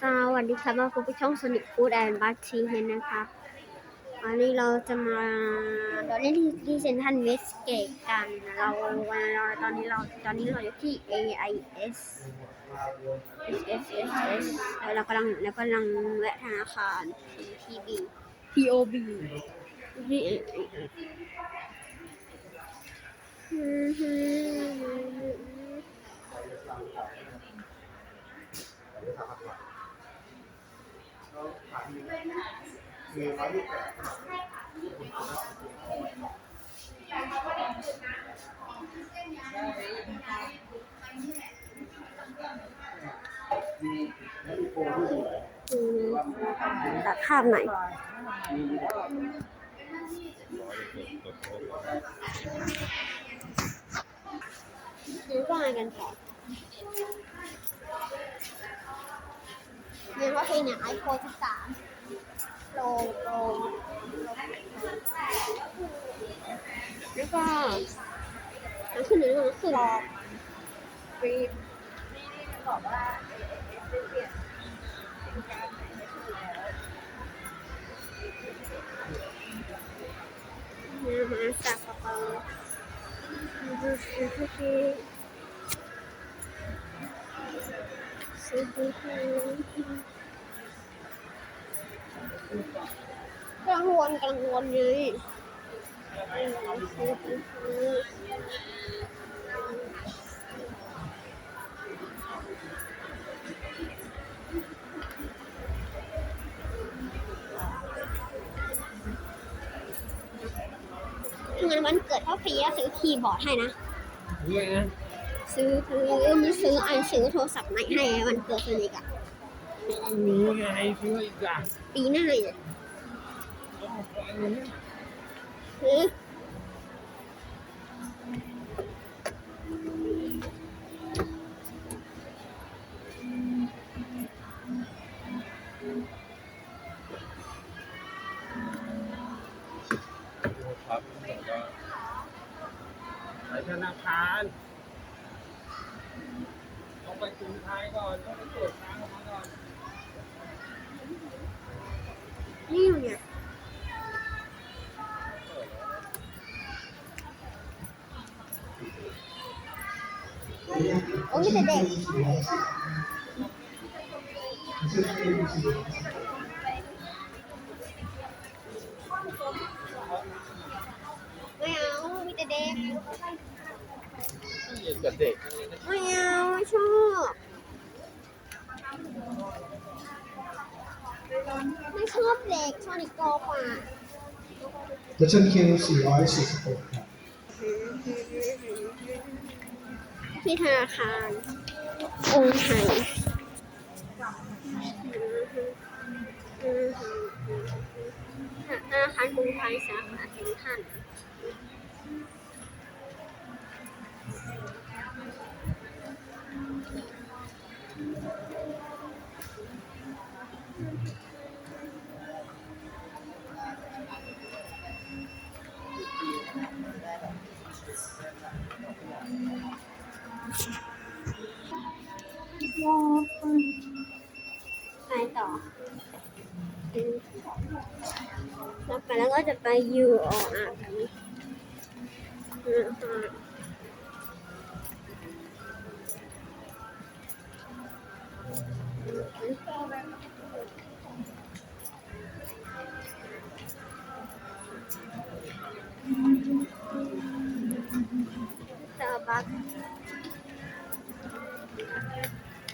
สวัสดีครับมาพบกับช่อง Sonic Food and b a r t เฮนนะครับวันนี้เราจะมาเราเล่นที่ที่เซนทันเวสเกตกันเราเราตอนนี้เราตอนนี้เราอยู่ที่ AIS S S S S แล้วเรากำลังแล้วกำลังแวะธนาคาร PB POB ที่แปดตัดภาพหน่อยซื้อว่าไงกันต่อเรียนว่าเพลงเนี่ยไอโฟน13 โปรโปรแล้วก็แล้วขึ้นหนึ่งก็คือรอฟรีนะฮะสักกระเป๋าดูสิที่สิที่กลางวันกลางวันเลยงานวันเกิดพ่อพีซื้อคีย์บอร์ดให้นะเนี่ยนะ ซื้อซื้อมีซื้อไอซื้อโทรศัพท์ใหม่ให้วันเกิดสนิกอะมีไงซื้ออีกอะ ปีหน้าเนี่ยต้องฟังเนี่ยซื้อครับไปธนาคารต้องไปกรุงไทยก่อนต้องไปตรวจค้างออกมาก่อน นี่อยู่เนี่ยโอ้ยแต่เด็กไม่เอามีแต่เด็ก นี่กับเด็ก ไม่เอาไม่ ชอบไม่ชอบเด็กชอบเด็กโตกว่าเดชันคิว446ครับที่ธนาคารองค์ไทยธนาคารกรุงไทยสาขาเซ็นทรัล ไปต่อแล้วไปแล้วก็จะไปยูออะกันตาร์บัคเด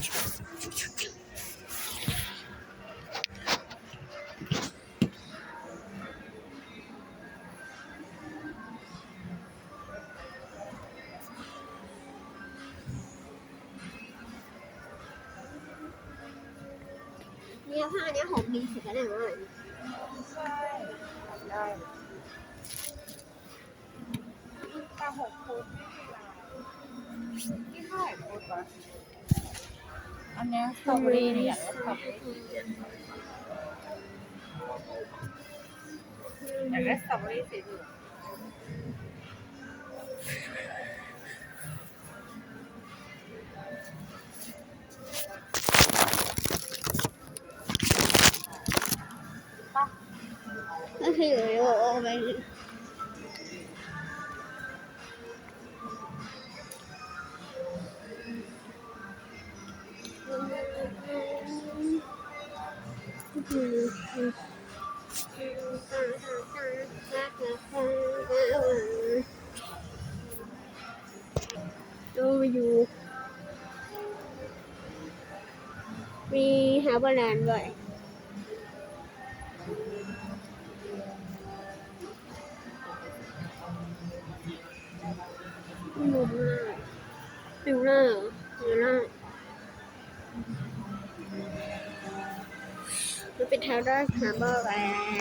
เนี่ยผ้าเนี้ยหอมดีสุดแล้วเนี่ยใช่ได้ตาหกฟุตที่เท่าไหร่ฟุตวะ อันเนี้ยสตรอเบอรี่เนี่ยอยากได้สตรอเบอรี่อยากได้สตรอเบอรี่สีเหลืองก็คือโอ้โหไป ดูอยู่มีหาบอลแลนด์ด้วยนุ่มมากฟิลเลอร์ฟิลเลอ เป็นแถวด้านหาเบอร์แล้ว